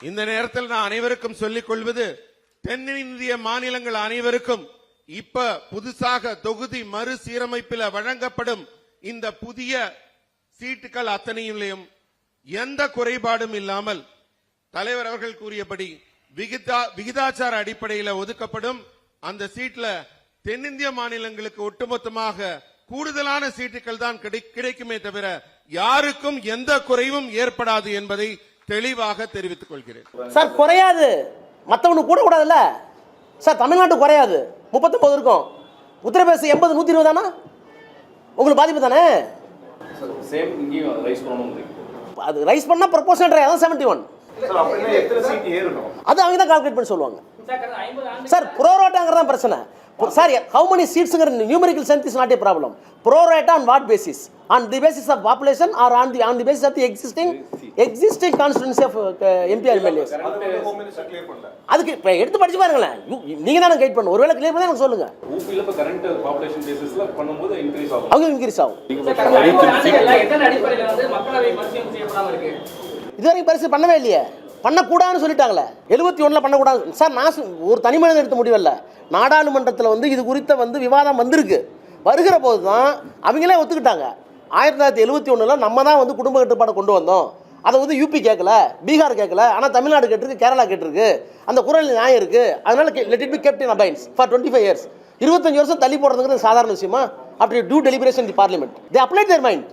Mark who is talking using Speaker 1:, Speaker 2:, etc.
Speaker 1: இந்த நேரத்தில் நான் அனைவருக்கும் சொல்லிக் கொள்வது தென்னிந்திய மாநிலங்கள் அனைவருக்கும் இப்ப புதுசாக தொகுதி மறுசீரமைப்பில் வழங்கப்படும் இந்த புதிய சீட்டுகள் அத்தனையிலையும் எந்த குறைபாடும் இல்லாமல் தலைவர் அவர்கள் கூறியபடி விகிதா விகிதாச்சார அடிப்படையில் ஒதுக்கப்படும். அந்த சீட்ல தென்னிந்திய மாநிலங்களுக்கு ஒட்டுமொத்தமாக கூடுதலான சீட்டுகள் தான் கிடை- கிடைக்குமே தவிர யாருக்கும் எந்த குறைவும் ஏற்படாது என்பதை தெளிவாக தெரிவித்துக் கொள்கிறேன்.
Speaker 2: சார் குறையாது. மற்றவனுக்கு கூட கூடாதுல்ல சார் தமிழ்நாட்டு குறையாது. முப்பத்தொம்பது இருக்கும். உத்தரப்பிரதேசம் எண்பது நூற்றி இருபது தானே? உங்களுக்கு பாதிப்பு தானே? அது ரைஸ் பண்ணால் ப்ரொபோஷனல் ட்ரை அதான் செவன்ட்டி ஒன்
Speaker 3: சார் அப்படின்னா எத்தனை சீட் ஏறணும்?
Speaker 2: அது அவங்க தான் கால்குலேட் பண்ணி சொல்லுவாங்க. சார் ப்ரோரோட்டாங்கிறது தான் பிரச்சனை. Sir how many சீட்ஸுங்கிற numerical strength is not a problem pro rata on what basis on the basis of population or on the on the basis of the existing existing constituency of MP MLAs அதுக்கு இப்போ எடுத்து படிச்சு பாருங்களேன். நீங்கள் தானே guide பண்ணணும். ஒருவேளை clear பண்ணி எனக்கு சொல்லுங்கள்
Speaker 4: ஊபியில் இப்போ கரண்ட் பாப்புலேஷன் பேசிஸ்ல பண்ணும்போது இன்க்ரீஸ் ஆகும்.
Speaker 2: அவங்க இன்க்ரீஸ் ஆகும். இதுவரைக்கும் பரிசு பண்ணவே இல்லையே. பண்ணக்கூடாதுன்னு சொல்லிட்டாங்களே. எழுபத்தி ஒன்றில் பண்ணக்கூடாது. சார் நான் ஒரு தனி மனிதன் எடுத்த முடிவல்ல நாடாளுமன்றத்தில் வந்து இது குறித்த வந்து விவாதம் வந்திருக்கு. வருகிற போது தான் அவங்களே ஒத்துக்கிட்டாங்க. ஆயிரத்தி தொள்ளாயிரத்தி எழுபத்தி ஒன்றில் நம்ம தான் வந்து குடும்ப கட்டுப்பாடை கொண்டு வந்தோம். அதை வந்து யூபி கேட்கல பீகார் கேட்கல ஆனால் தமிழ்நாடு கேட்டிருக்கு கேரளா கேட்டிருக்கு. அந்த குரல் நியாயம் இருக்குது அதனால் let it be kept in abeyance for twenty five years இருபத்தஞ்சு வருஷம் தள்ளி போடுறதுங்கிறது சாதாரண விஷயமா? அப்படி do deliberation the parliament they apply their mind